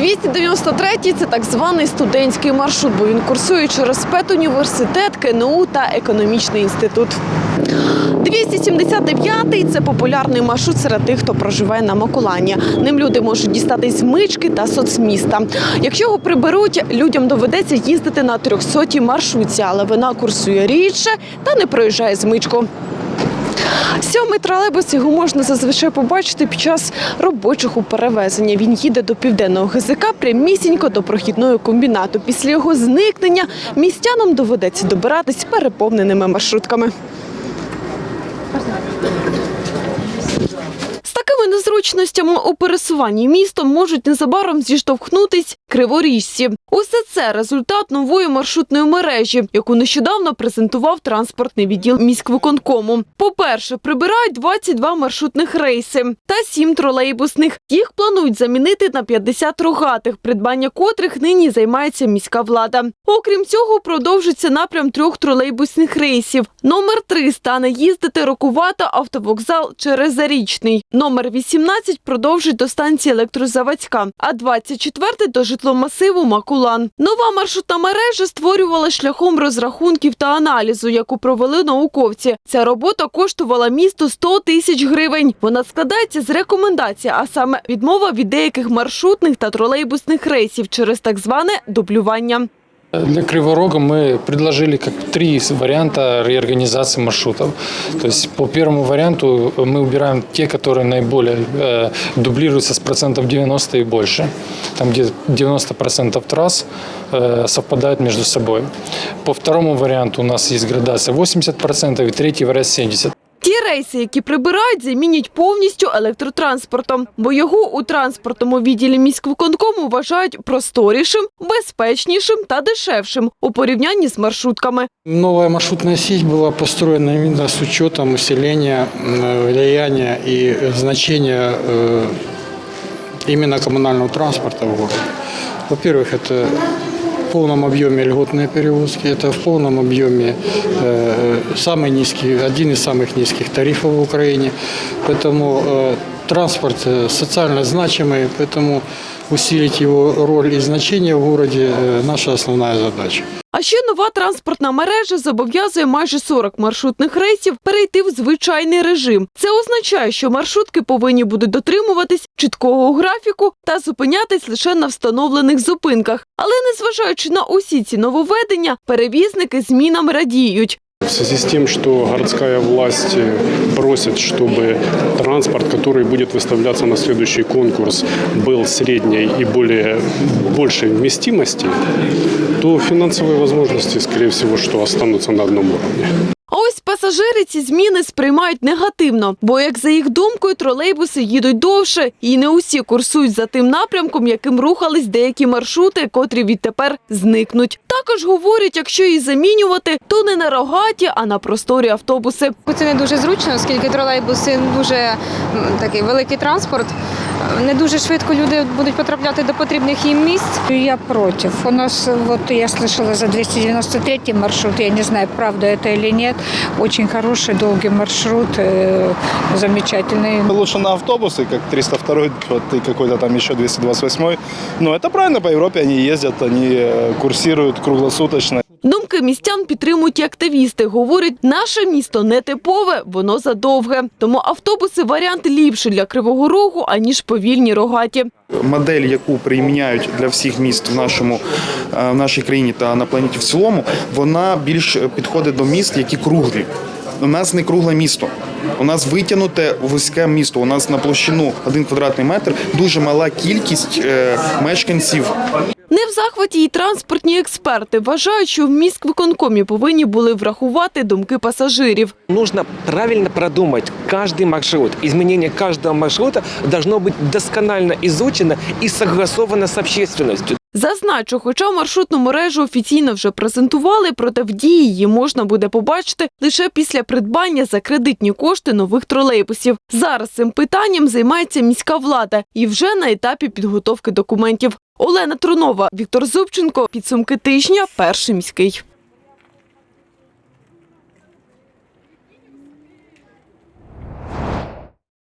293 – це так званий студентський маршрут, бо він курсує через педуніверситет, КНУ та економічний інститут. 279 – це популярний маршрут серед тих, хто проживає на Макулані. Ним люди можуть дістатись мички та соцміста. Якщо його приберуть, людям доведеться їздити на 300 маршрутці, але вона курсує рідше та не проїжджає змичку. Сьомий тролейбус його можна зазвичай побачити під час робочого перевезення. Він їде до південного ГЗК прямісінько до прохідного комбінату. Після його зникнення містянам доведеться добиратись переповненими маршрутками. Незручностями у пересуванні містом можуть незабаром зіштовхнутись криворіжці. Усе це результат нової маршрутної мережі, яку нещодавно презентував транспортний відділ міськвиконкому. По-перше, прибирають 22 маршрутних рейси та 7 тролейбусних. Їх планують замінити на 50 рогатих, придбання котрих нині займається міська влада. Окрім цього, продовжиться напрям трьох тролейбусних рейсів. Номер 3 стане їздити Рокувата автовокзал через Зарічний. Номер 18 продовжить до станції Електрозаводська, а 24 до житломасиву Макулан. Нова маршрутна мережа створювала шляхом розрахунків та аналізу, яку провели науковці. Ця робота коштувала місту 100 тисяч гривень. Вона складається з рекомендацій, а саме відмова від деяких маршрутних та тролейбусних рейсів через так зване дублювання. Для Криворога мы предложили как три варианта реорганизации маршрутов. То есть по первому варианту мы убираем те, которые наиболее э, дублируются с процентов 90 и больше. Там, где 90% трасс э, совпадают между собой. По второму варианту у нас есть градация 80% и третий вариант 70%. Ті рейси, які прибирають, замінять повністю електротранспортом, бо його у транспортному відділі міськвиконкому вважають просторішим, безпечнішим та дешевшим у порівнянні з маршрутками. Новая маршрутная сеть была построена именно с учетом усиления м, влияния и значения э, именно коммунального транспорта в городе. Во-первых, это в полном объеме льготные перевозки, это в полном объеме э, самый низкий, один из самых низких тарифов в Украине. Поэтому э, транспорт э, социально значимый, поэтому усилить его роль и значение в городе э, наша основная задача. А ще нова транспортна мережа зобов'язує майже 40 маршрутних рейсів перейти в звичайний режим. Це означає, що маршрутки повинні будуть дотримуватись чіткого графіку та зупинятись лише на встановлених зупинках. Але незважаючи на усі ці нововведення, перевізники змінам радіють. В связи с тем, что городская власть просит, чтобы транспорт, который будет выставляться на следующий конкурс, был средней и более большей вместимости, то финансовые возможности, скорее всего, что останутся на одном уровне. А ось пасажири ці зміни сприймають негативно, бо, як за їх думкою, тролейбуси їдуть довше, і не усі курсують за тим напрямком, яким рухались деякі маршрути, котрі відтепер зникнуть. Також говорять, якщо її замінювати, то не на рогаті, а на просторі автобуси. Це не дуже зручно, оскільки тролейбуси дуже такий великий транспорт Не дуже швидко люди будуть потрапляти до потрібних їм місць. Я против. У нас, вот я слышала за 293 маршрут, я не знаю, правда это или нет, очень хороший, долгий маршрут, э, замечательный. Лучше на автобусы, как 302 вот, и какой-то там еще 228. Но это правильно, по Европе они ездят, они э, курсируют круглосуточно. Думки містян підтримують активісти. Говорять, наше місто не типове, воно задовге. Тому автобуси варіант ліпший для Кривого Рогу, аніж повільні рогаті. модель, яку приміняють для всіх міст в нашому е, в нашій країні та на планеті в цілому, вона більш підходить до міст, які круглі. У нас не кругле місто. У нас витягнуте вузьке місто. У нас на площину один квадратний метр дуже мала кількість е, мешканців Не в захваті і транспортні експерти вважають, що в міськвиконкомі повинні були врахувати думки пасажирів. Нужно правильно продумать каждый маршрут. Изменение каждого маршрута должно быть досконально изучено и согласовано с общественностью. Зазначу, хоча маршрутну мережу офіційно вже презентували, проте в дії її можна буде побачити лише після придбання за кредитні кошти нових тролейбусів. Зараз цим питанням займається міська влада і вже на етапі підготовки документів. Олена Трунова, Віктор Зубченко. Підсумки тижня. Перший міський.